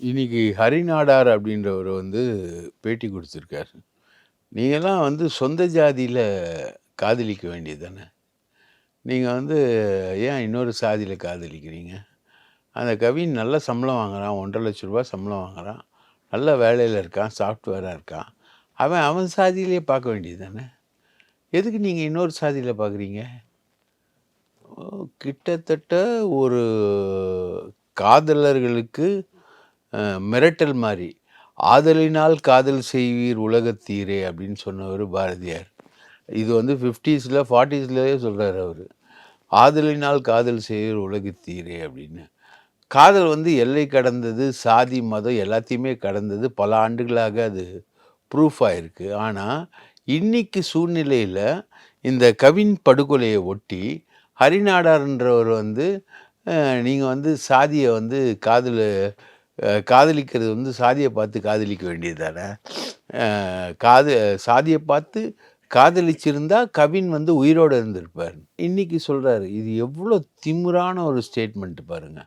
இன்னைக்கு ஹரிநாடார் அப்படின்றவர் வந்து பேட்டி கொடுத்துருக்காரு. நீங்கள்லாம் வந்து சொந்த ஜாதியில் காதலிக்க வேண்டியது தானே நீங்கள் வந்து ஏன் இன்னொரு சாதியில் காதலிக்கிறீங்க? அந்த கவின் நல்ல சம்பளம் வாங்குறான் ஒன்றரை லட்ச ரூபா சம்பளம் வாங்குறான் நல்ல வேலையில் இருக்கான் சாஃப்ட்வேராக இருக்கான். அவன் அவன் சாதியிலே பார்க்க வேண்டியது தானே எதுக்கு நீங்கள் இன்னொரு சாதியில் பார்க்குறீங்க? கிட்டத்தட்ட ஒரு காதலர்களுக்கு மிரட்டல் மாதிரி ஆதலினால் காதல் செய்வீர் உலகத்தீரே அப்படின்னு சொன்னவர் பாரதியார். இது வந்து ஃபிஃப்டிஸில் ஃபார்ட்டிஸ்லேயே சொல்கிறார் அவர். ஆதலினால் காதல் செய்வீர் உலகத்தீரே அப்படின்னு. காதல் வந்து எல்லை கடந்தது சாதி மதம் எல்லாத்தையுமே கடந்தது பல ஆண்டுகளாக அது ப்ரூஃப் ஆயிருக்கு. ஆனால் இன்னைக்கு சூழ்நிலையில் இந்த கவின் படுகொலையை ஒட்டி ஹரிநாடார்ன்றவர் வந்து நீங்கள் வந்து சாதியை வந்து காதல் காதலிக்கிறது வந்து சாதியை பார்த்து காதலிக்க வேண்டியது தானே காது சாதியை பார்த்து காதலிச்சிருந்தா கவின் வந்து உயிரோடு இருந்திருப்பார். இன்றைக்கி சொல்கிறாரு இது எவ்வளோ திமிரான ஒரு ஸ்டேட்மெண்ட்டு பாருங்கள்